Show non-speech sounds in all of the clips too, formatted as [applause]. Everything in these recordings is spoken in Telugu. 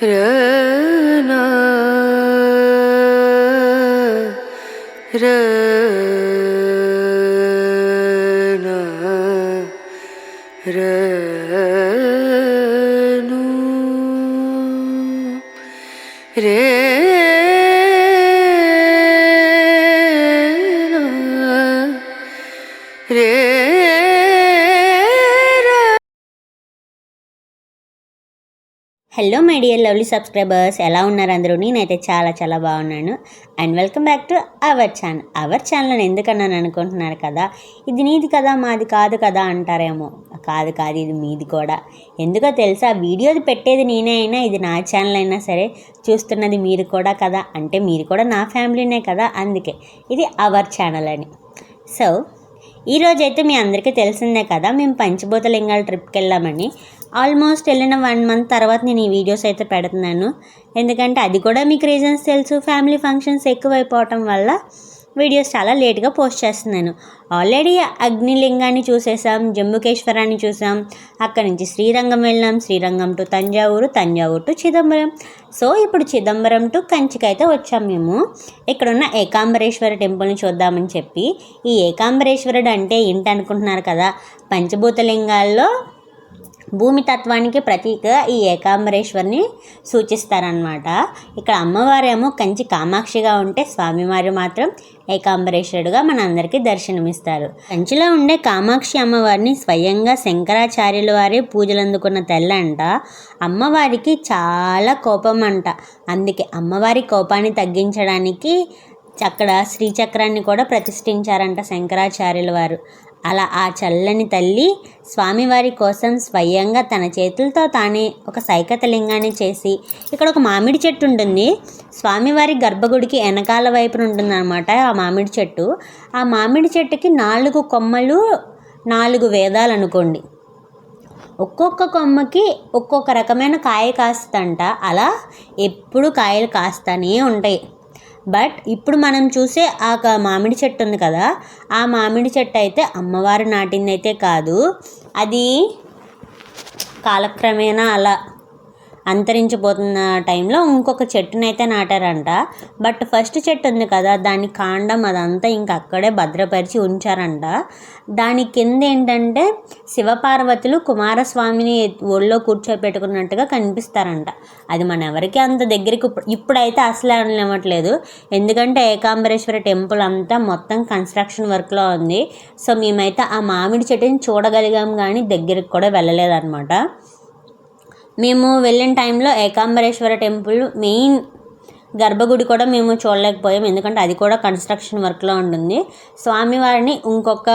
Rana, Rana, Rana. Hello my dear lovely subscribers ఎలా ఉన్నారు అందరూ? నేనైతే చాలా చాలా బాగున్నాను. And welcome back to our channel our channel ఎందుకన్నాను అనుకుంటున్నారు కదా? ఇది నీది కదా మాది కాదు కదా అంటారేమో. కాదు కాదు ఇది మీది కూడా. ఎందుకో తెలుసా? వీడియోది పెట్టేది నేనే అయినా ఇది నా ఛానల్ అయినా సరే చూస్తున్నది మీరు కూడా కదా? అంటే మీరు కూడా నా ఫ్యామిలీనే కదా? అందుకే. ఇది అవర్ ఛానల్ అని. సో ఈరోజు అయితే మీ అందరికీ తెలిసిందే కదా మేము పంచభూతలింగాల ట్రిప్కి వెళ్ళామని ఆల్మోస్ట్ వెళ్ళిన వన్ మంత్ తర్వాత నేను ఈ వీడియోస్ అయితే పెడుతున్నాను. ఎందుకంటే అది కూడా మీకు రీజన్స్ తెలుసు ఫ్యామిలీ ఫంక్షన్స్ ఎక్కువైపోవటం వల్ల వీడియోస్ చాలా లేట్గా పోస్ట్ చేస్తున్నాను. ఆల్రెడీ అగ్నిలింగాన్ని చూసేసాం జంబుకేశ్వరాన్ని చూసాం అక్కడి నుంచి శ్రీరంగం వెళ్ళాం Srirangam to Thanjavur Thanjavur to Chidambaram. So ఇప్పుడు చిదంబరం టు కంచికైతే వచ్చాం మేము. ఇక్కడున్న ఏకాంబరేశ్వర టెంపుల్ని చూద్దామని చెప్పి ఈ ఏకాంబరేశ్వరుడు అంటే ఏంటి అనుకుంటున్నారు కదా పంచభూతలింగాల్లో భూమి తత్వానికి ప్రతీక ఈ ఏకాంబరేశ్వరిని సూచిస్తారనమాట ఇక్కడ అమ్మవారేమో కంచి కామాక్షిగా ఉంటే స్వామివారు మాత్రం ఏకాంబరేశ్వరుడుగా మన అందరికీ దర్శనమిస్తారు. కంచిలో ఉండే కామాక్షి అమ్మవారిని స్వయంగా శంకరాచార్యుల వారే పూజలు అందుకున్న తెల్లంట. అమ్మవారికి చాలా కోపం అంట అందుకే అమ్మవారి కోపాన్ని తగ్గించడానికి అక్కడ శ్రీచక్రాన్ని కూడా ప్రతిష్ఠించారంట శంకరాచార్యుల వారు. అలా ఆ చల్లని తల్లి స్వామివారి కోసం స్వయంగా తన చేతులతో తానే ఒక సైకతలింగాన్ని చేసి ఇక్కడ ఒక మామిడి చెట్టు ఉంటుంది. స్వామివారి గర్భగుడికి వెనకాల వైపున ఉంటుందన్నమాట ఆ మామిడి చెట్టు. ఆ మామిడి చెట్టుకి నాలుగు కొమ్మలు నాలుగు వేదాలు అనుకోండి. ఒక్కొక్క కొమ్మకి ఒక్కొక్క రకమైన కాయ కాస్తంట అలా ఎప్పుడు కాయలు కాస్తానే ఉంటాయి. బట్ ఇప్పుడు మనం చూసే ఆ మామిడి చెట్టు ఉంది కదా ఆ మామిడి చెట్టు అయితే అమ్మవారు నాటిందైతే కాదు. అది కాలక్రమేణా అలా అంతరించిపోతున్న టైంలో ఇంకొక చెట్టునైతే నాటారంట. బట్ ఫస్ట్ చెట్టు ఉంది కదా దాని కాండం అదంతా ఇంక అక్కడే భద్రపరిచి ఉంచారంట. దాని కింద ఏంటంటే శివపార్వతులు కుమారస్వామిని ఒళ్ళో కూర్చోపెట్టుకున్నట్టుగా కనిపిస్తారంట. అది మన ఎవరికి అంత దగ్గరికి ఇప్పుడైతే అసలు వెళ్ళనివ్వట్లేదు ఎందుకంటే ఏకాంబరేశ్వర టెంపుల్ అంతా మొత్తం కన్స్ట్రక్షన్ వర్క్లో ఉంది. సో మేమైతే ఆ మామిడి చెట్టుని చూడగలిగాం కానీ దగ్గరికి కూడా వెళ్ళలేదన్నమాట. మేము వెళ్ళిన టైంలో ఏకాంబరేశ్వర టెంపుల్ మెయిన్ గర్భగుడి కూడా మేము చూడలేకపోయాం. ఎందుకంటే అది కూడా కన్స్ట్రక్షన్ వర్క్లో ఉంటుంది. స్వామివారిని ఇంకొక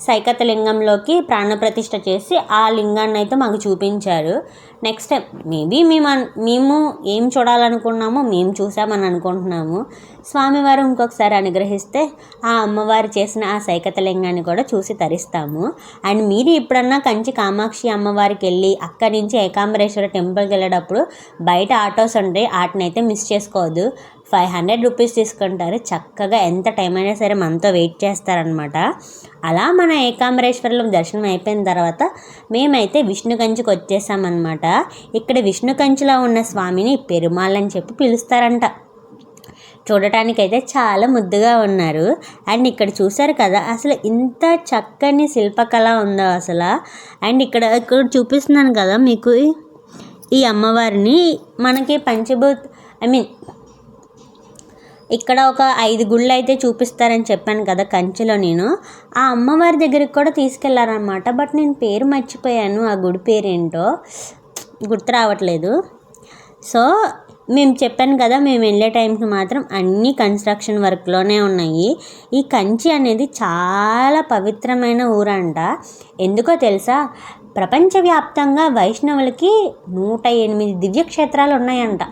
సైకత లింగంలోకి ప్రాణప్రతిష్ఠ చేసి ఆ లింగాన్ని అయితే మాకు చూపించారు. నెక్స్ట్ మేబీ మేము అన్- మేము ఏం చూడాలనుకున్నామో మేము చూసామని అనుకుంటున్నాము. స్వామివారు ఇంకొకసారి అనుగ్రహిస్తే ఆ అమ్మవారు చేసిన ఆ సైకత లింగాన్ని కూడా చూసి తరిస్తాము. అండ్ మీరు ఎప్పుడన్నా కంచి కామాక్షి అమ్మవారికి వెళ్ళి అక్కడి నుంచి ఏకాంబరేశ్వర టెంపుల్కి వెళ్ళేటప్పుడు బయట ఆటోస్ ఉంటాయి వాటిని అయితే మిస్ చేసుకోవద్దు. ఫైవ్ హండ్రెడ్ రూపీస్ తీసుకుంటారు. చక్కగా ఎంత టైం అయినా సరే మనతో వెయిట్ చేస్తారనమాట అలా మన ఏకాంబరేశ్వరంలో దర్శనం అయిపోయిన తర్వాత మేమైతే విష్ణు కంచికి వచ్చేసామన్నమాట. ఇక్కడ విష్ణుకంచిలో ఉన్న స్వామిని పెరుమాళ్ అని చెప్పి పిలుస్తారంట. చూడటానికైతే చాలా ముద్దుగా ఉన్నారు. అండ్ ఇక్కడ చూశారు కదా అసలు ఇంత చక్కని శిల్పకళ ఉందో అసలు. అండ్ ఇక్కడ ఇక్కడ చూపిస్తున్నాను కదా మీకు ఈ- ఈ అమ్మవారిని. మనకి పంచభూత్ ఐ మీన్ ఇక్కడ ఒక ఐదు గుళ్ళు అయితే చూపిస్తారని చెప్పాను కదా కంచిలో నేను. ఆ అమ్మవారి దగ్గరికి కూడా తీసుకెళ్ళారనమాట బట్ నేను పేరు మర్చిపోయాను. ఆ గుడి పేరు ఏంటో గుర్తు రావట్లేదు. సో మేము చెప్పాను కదా మేము వెళ్ళే టైంకి మాత్రం అన్ని కన్స్ట్రక్షన్ వర్క్లోనే ఉన్నాయి. ఈ కంచి అనేది చాలా పవిత్రమైన ఊరంట. ఎందుకో తెలుసా? ప్రపంచవ్యాప్తంగా వైష్ణవులకి నూట ఎనిమిది దివ్యక్షేత్రాలు ఉన్నాయంట.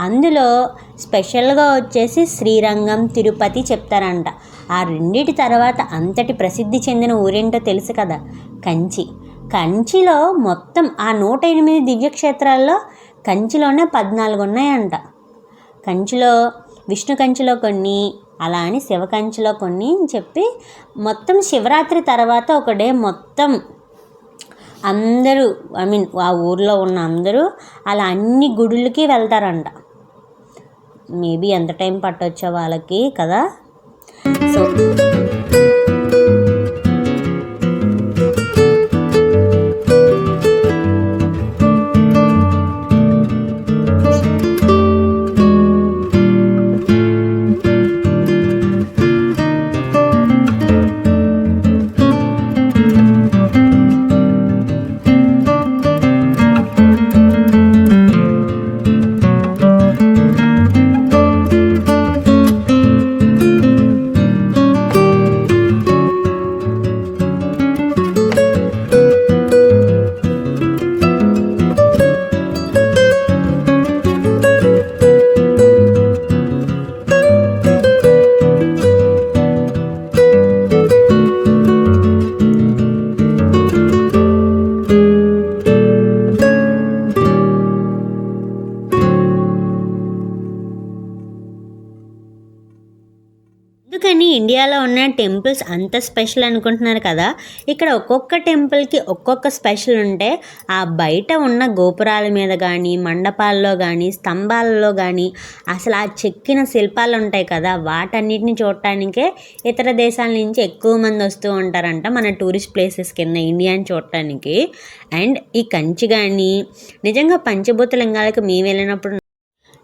అందులో స్పెషల్గా వచ్చేసి శ్రీరంగం తిరుపతి చెప్తారంట. ఆ రెండిటి తర్వాత అంతటి ప్రసిద్ధి చెందిన ఊరేంటో తెలుసు కదా? కంచి. కంచిలో మొత్తం ఆ నూట ఎనిమిది దివ్యక్షేత్రాల్లో కంచిలోనే పద్నాలుగు ఉన్నాయంట. కంచిలో విష్ణు కంచిలో కొన్ని అలా అని శివ కంచిలో కొన్ని అని చెప్పి మొత్తం శివరాత్రి తర్వాత ఒక డే మొత్తం అందరూ ఐ మీన్ ఆ ఊర్లో ఉన్న అందరూ అలా అన్ని గుడులకి వెళ్తారంట. మేబీ ఎంత టైం పట్టొచ్చో వాళ్ళకి కదా. సో టెంపుల్స్ అంత స్పెషల్ అనుకుంటున్నారు కదా. ఇక్కడ ఒక్కొక్క టెంపుల్కి ఒక్కొక్క స్పెషల్ ఉంటే ఆ బయట ఉన్న గోపురాల మీద కానీ మండపాల్లో కానీ స్తంభాలలో కానీ అసలు ఆ చెక్కిన శిల్పాలు ఉంటాయి కదా వాటన్నిటిని చూడటానికే ఇతర దేశాల నుంచి ఎక్కువ మంది వస్తూ ఉంటారంట మన టూరిస్ట్ ప్లేసెస్ కింద ఇండియాని చూడటానికి. అండ్ ఈ కంచి కానీ నిజంగా పంచభూత లింగాలకు మేము వెళ్ళినప్పుడు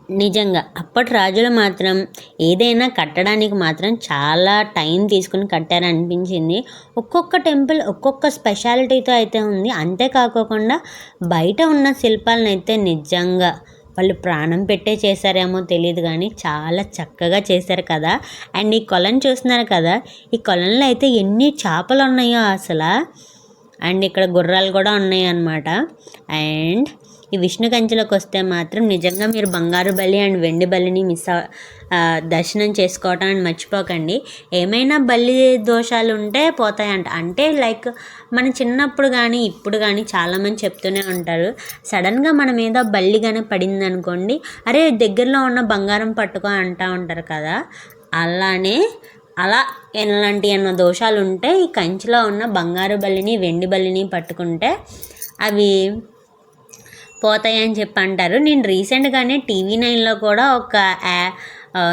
నిజంగా. అప్పటి రాజులు మాత్రం ఏదైనా కట్టడానికి మాత్రం చాలా టైం తీసుకుని కట్టారనిపించింది. ఒక్కొక్క టెంపుల్ ఒక్కొక్క స్పెషాలిటీతో అయితే ఉంది. అంతేకాకుండా బయట ఉన్న శిల్పాలను అయితే నిజంగా వాళ్ళు ప్రాణం పెట్టే చేశారేమో తెలియదు కానీ చాలా చక్కగా చేశారు కదా. అండ్ ఈ కొలను చూస్తున్నారు కదా ఈ కొలంలో అయితే ఎన్ని చేపలు ఉన్నాయో అసలు. అండ్ ఇక్కడ గుర్రాలు కూడా ఉన్నాయి అన్నమాట అండ్ ఈ విష్ణు కంచెలోకి వస్తే మాత్రం నిజంగా మీరు బంగారు బలి అండ్ వెండి బలిని మిస్ దర్శనం చేసుకోవటాన్ని మర్చిపోకండి. ఏమైనా బలి దోషాలు ఉంటే పోతాయంట. అంటే లైక్ మన చిన్నప్పుడు కానీ ఇప్పుడు కానీ చాలామంది చెప్తూనే ఉంటారు. సడన్గా మన మీద బల్లి కానీ పడింది అనుకోండి అరే దగ్గరలో ఉన్న బంగారం పట్టుకో అంటూ ఉంటారు కదా. అలానే అలా ఎలాంటి అన్న దోషాలు ఉంటే ఈ కంచిలో ఉన్న బంగారు బల్లిని వెండి బల్లిని పట్టుకుంటే అవి పోతాయని చెప్పి అంటారు నేను రీసెంట్గానే టీవీ నైన్లో కూడా ఒక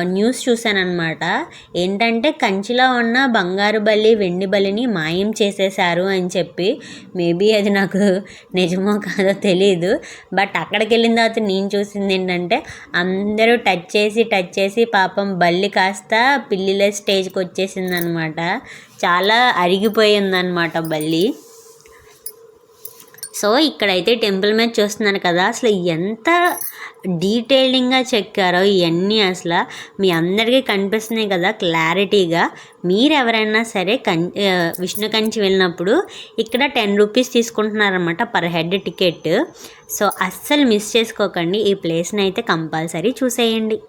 న్యూస్ చూశానమాట ఏంటంటే కంచిలో ఉన్న బంగారు బల్లి వెండి బల్లిని మాయం చేసేశారు అని చెప్పి. మేబీ అది నాకు [laughs] నిజమో కాదో తెలియదు బట్ అక్కడికి వెళ్ళిన తర్వాత నేను చూసింది ఏంటంటే అందరూ టచ్ చేసి టచ్ చేసి పాపం బల్లి కాస్త పిల్లిల స్టేజ్కి వచ్చేసింది అనమాట చాలా అరిగిపోయిందనమాట బల్లి. సో ఇక్కడైతే టెంపుల్ మీద చూస్తున్నాను కదా అసలు ఎంత డీటెయిలింగ్గా చెక్కారో ఇవన్నీ అసలు మీ అందరికీ కనిపిస్తున్నాయి కదా క్లారిటీగా. మీరు ఎవరైనా సరే కం విష్ణు కంచి వెళ్ళినప్పుడు ఇక్కడ టెన్ రూపీస్ తీసుకుంటున్నారనమాట పర్ హెడ్ టికెట్. సో అస్సలు మిస్ చేసుకోకండి ఈ ప్లేస్ని అయితే కంపల్సరీ చూసేయండి.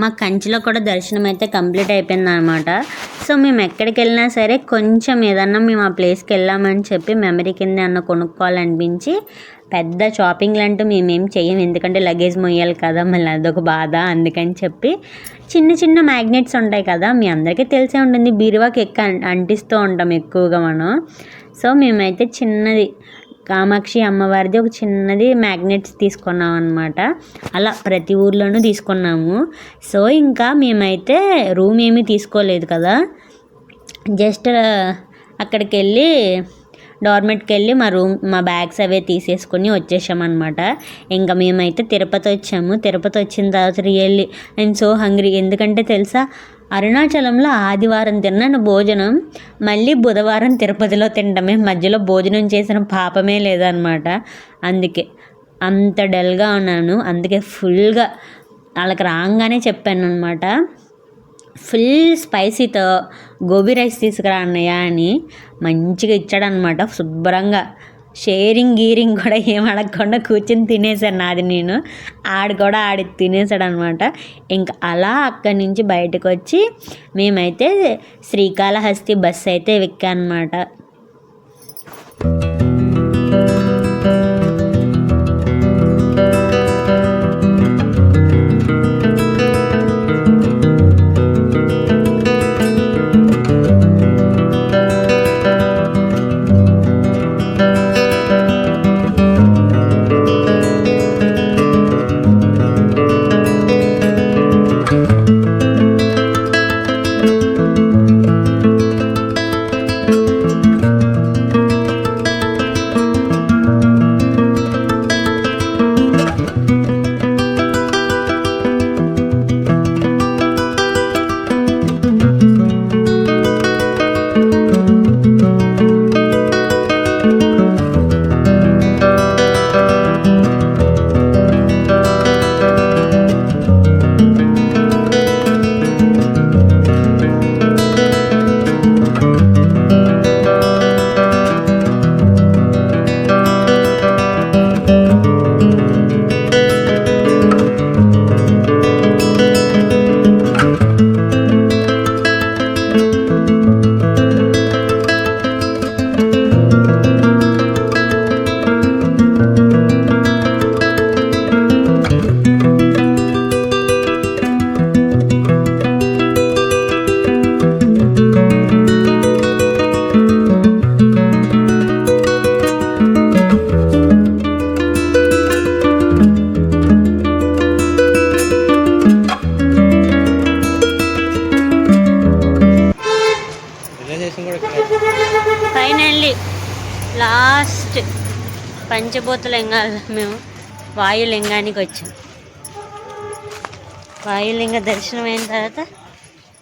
మా కంచిలో కూడా దర్శనం అయితే కంప్లీట్ అయిపోయింది అనమాట సో మేము ఎక్కడికి వెళ్ళినా సరే కొంచెం ఏదన్నా మేము ఆ ప్లేస్కి వెళ్ళామని చెప్పి మెమరీ కింద అన్న కొనుక్కోవాలనిపించి పెద్ద షాపింగ్లు అంటూ మేమేం చెయ్యం. ఎందుకంటే లగేజ్ మొయ్యాలి కదా మళ్ళీ అదొక బాధ అందుకని చెప్పి చిన్న చిన్న మ్యాగ్నెట్స్ ఉంటాయి కదా మీ అందరికీ తెలిసే ఉంటుంది. బీరువాకి ఎక్క అంటిస్తూ ఉంటాం ఎక్కువగా మనం. సో మేమైతే చిన్నది కామాక్షి అమ్మవారిది ఒక చిన్నది మ్యాగ్నెట్స్ తీసుకున్నాం అనమాట అలా ప్రతి ఊర్లోనూ తీసుకున్నాము. సో ఇంకా మేమైతే రూమ్ ఏమీ తీసుకోలేదు కదా. జస్ట్ అక్కడికి వెళ్ళి డార్మెట్కి వెళ్ళి మా రూమ్ మా బ్యాగ్స్ అవే తీసేసుకొని వచ్చేసామన్నమాట. ఇంకా మేమైతే తిరుపతి వచ్చాము. తిరుపతి వచ్చిన తర్వాత రియల్లీ ఐఎమ్ సో హంగ్రీ ఎందుకంటే తెలుసా? అరుణాచలంలో ఆదివారం తిన్నాను భోజనం. మళ్ళీ బుధవారం తిరుపతిలో తినడమే. మధ్యలో భోజనం చేసిన పాపమే లేదనమాట. అందుకే అంత డల్గా ఉన్నాను. అందుకే ఫుల్గా వాళ్ళకి రాగానే చెప్పాను అనమాట ఫుల్ స్పైసీతో గోబీ రైస్ తీసుకురా అన్నయ్య అని మంచిగా ఇచ్చాడనమాట. శుభ్రంగా షేరింగ్ గీరింగ్ కూడా ఏం అడగకుండా కూర్చొని తినేసాను నాది నేను. ఆడు కూడా ఆడి తినేసాడు అనమాట ఇంకా అలా అక్కడి నుంచి బయటకు వచ్చి మేమైతే శ్రీకాళహస్తి బస్సు అయితే ఎక్కానమాట. పంచభూత లింగాలు మేము వాయులింగానికి వచ్చాం. వాయులింగ దర్శనం అయిన తర్వాత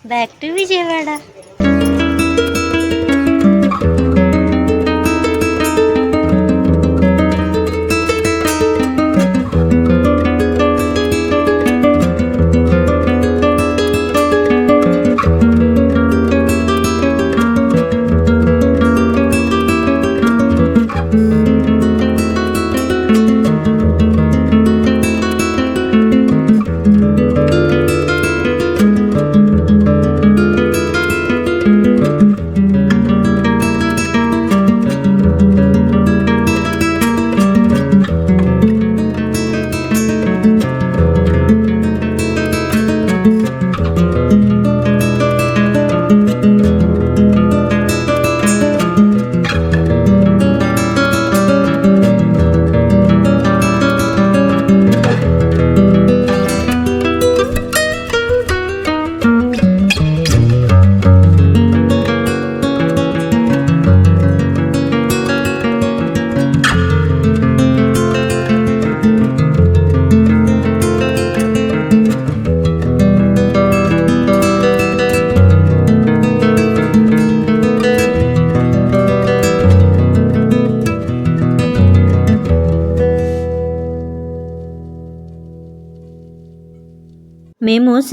back to Vijayawada.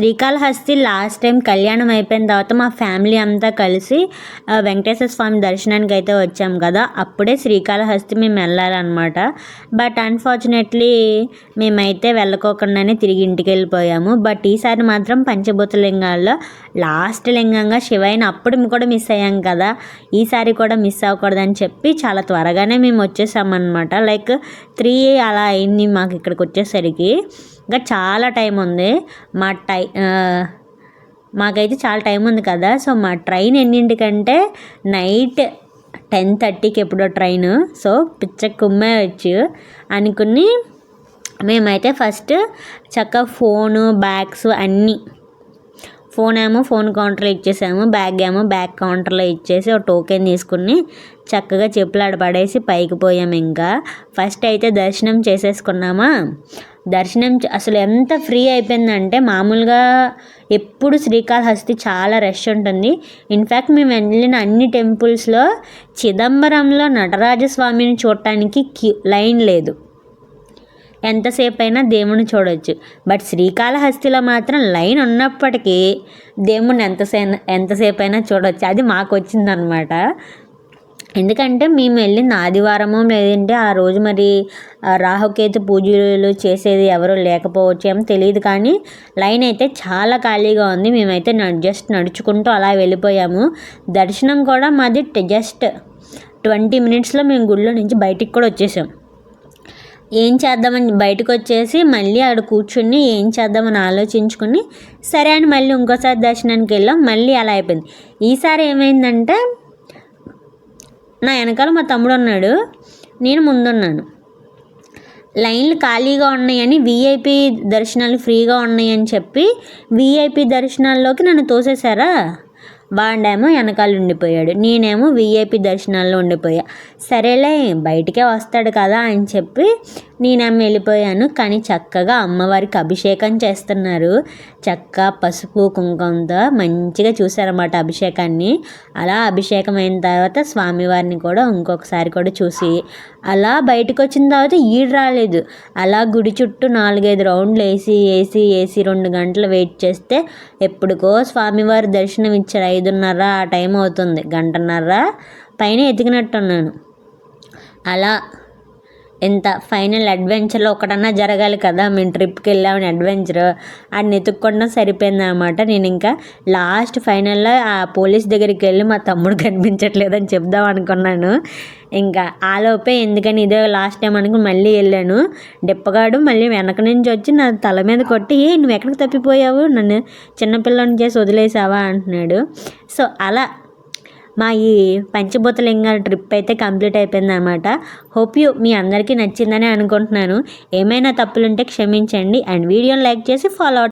Srikalahasti last time కళ్యాణం అయిపోయిన తర్వాత మా ఫ్యామిలీ అంతా కలిసి వెంకటేశ్వర స్వామి దర్శనానికి అయితే వచ్చాం కదా. అప్పుడే శ్రీకాళహస్తి మేము వెళ్ళాలన్నమాట. బట్ అన్ఫార్చునేట్లీ మేమైతే వెళ్ళకోకుండానే తిరిగి ఇంటికి వెళ్ళిపోయాము. బట్ ఈసారి మాత్రం పంచభూత లింగాల్లో లాస్ట్ లింగంగా శివయ్యని అప్పుడు కూడా మిస్ అయ్యాం కదా. ఈసారి కూడా మిస్ అవ్వకూడదని చెప్పి చాలా త్వరగానే మేము వచ్చేసామన్నమాట. లైక్ త్రీ అలా అయింది మాకు ఇక్కడికి వచ్చేసరికి. ఇంకా చాలా టైం ఉంది. మా టై మాకైతే చాలా టైం ఉంది కదా. సో మా ట్రైన్ ఎన్నింటికంటే నైట్ టెన్ థర్టీకి ఎప్పుడో ట్రైన్. సో పిచ్చ కుమ్మేయచ్చు అనుకుని మేమైతే ఫస్ట్ చక్కగా ఫోను బ్యాగ్స్ అన్నీ ఫోన్ ఏమో ఫోన్ కౌంటర్లో ఇచ్చేసాము బ్యాగ్ ఏమో బ్యాగ్ కౌంటర్లో ఇచ్చేసి ఒక టోకెన్ తీసుకుని చక్కగా చెప్పులు ఆడ పడేసి పైకి పోయాము ఇంకా. ఫస్ట్ అయితే దర్శనం చేసేసుకున్నామా? దర్శనం అసలు ఎంత ఫ్రీ అయిపోయిందంటే మామూలుగా ఎప్పుడు శ్రీకాళహస్తి చాలా రష్ ఉంటుంది. ఇన్ఫ్యాక్ట్ మేము వెళ్ళిన అన్ని టెంపుల్స్లో చిదంబరంలో నటరాజస్వామిని చూడటానికి క్యూ లైన్ లేదు. ఎంతసేపు అయినా దేవుని చూడొచ్చు. బట్ శ్రీకాళహస్తిలో మాత్రం లైన్ ఉన్నప్పటికీ దేవుణ్ణి ఎంతసే ఎంతసేపు అయినా చూడొచ్చు. అది మాకు వచ్చిందనమాట ఎందుకంటే మేము వెళ్ళింది ఆదివారము లేదంటే ఆ రోజు మరి ఆ రాహుకేతు పూజలు చేసేది ఎవరు లేకపోవచ్చు ఏమో తెలియదు కానీ లైన్ అయితే చాలా ఖాళీగా ఉంది. మేమైతే న- జస్ట్ నడుచుకుంటూ అలా వెళ్ళిపోయాము. దర్శనం కూడా మాది జస్ట్ ట్వంటీ మినిట్స్లో మేము గుళ్ళో నుంచి బయటికి కూడా వచ్చేసాం. ఏం చేద్దామని బయటకు వచ్చేసి మళ్ళీ ఆడ కూర్చుని ఏం చేద్దామని ఆలోచించుకుని సరే అని మళ్ళీ ఇంకోసారి దర్శనానికి వెళ్ళాం. మళ్ళీ అలా అయిపోయింది. ఈసారి ఏమైందంటే నా వెనకాల మా తమ్ముడు ఉన్నాడు. నేను ముందున్నాను. లైన్లు ఖాళీగా ఉన్నాయని వీఐపీ దర్శనాలు ఫ్రీగా ఉన్నాయని చెప్పి వీఐపీ దర్శనాల్లోకి నన్ను తోసేశారా? వాడేమో వెనకాల ఉండిపోయాడు. నేనేమో వీఐపీ దర్శనాల్లో ఉండిపోయా. సరేలే బయటికే వస్తాడు కదా అని చెప్పి నేనమ్మ వెళ్ళిపోయాను కానీ చక్కగా అమ్మవారికి అభిషేకం చేస్తున్నారు. చక్క పసుపు కుంకుమతో మంచిగా చూసారన్నమాట అభిషేకాన్ని. అలా అభిషేకం అయిన తర్వాత స్వామివారిని కూడా ఇంకొకసారి కూడా చూసి అలా బయటకు వచ్చిన తర్వాత ఈడు రాలేదు. అలా గుడి చుట్టూ నాలుగైదు రౌండ్లు వేసి వేసి వేసి రెండు గంటలు వెయిట్ చేస్తే ఎప్పుడుకో స్వామివారి దర్శనం ఇచ్చారు. ఐదున్నర ఆ టైం అవుతుంది. గంటన్నర పైన ఎతికినట్టున్నాను. అలా ఎంత ఫైనల్ అడ్వెంచర్లో ఒకటన్నా జరగాలి కదా? మేము ట్రిప్కి వెళ్ళామని అడ్వెంచర్. అని ఎత్తుక్కోవడం సరిపోయింది అనమాట నేను ఇంకా లాస్ట్ ఫైనల్లో ఆ పోలీస్ దగ్గరికి వెళ్ళి మా తమ్ముడు కనిపించట్లేదని చెప్దాం అనుకున్నాను. ఇంకా ఆలోపే ఎందుకని ఇదే లాస్ట్ టైం అనుకుని మళ్ళీ వెళ్ళాను. డిప్పగాడు మళ్ళీ వెనక నుంచి వచ్చి నా తల మీద కొట్టి ఏ నువ్వు ఎక్కడికి తప్పిపోయావు? నన్ను చిన్నపిల్లని చేసి వదిలేసావా? అంటున్నాడు. సో అలా మా ఈ పంచభూతలింగ ట్రిప్ అయితే కంప్లీట్ అయిపోయింది అనమాట హోప్ యూ మీ అందరికీ నచ్చిందని అనుకుంటున్నాను. ఏమైనా తప్పులుంటే క్షమించండి అండ్ వీడియోని లైక్ చేసి ఫాలో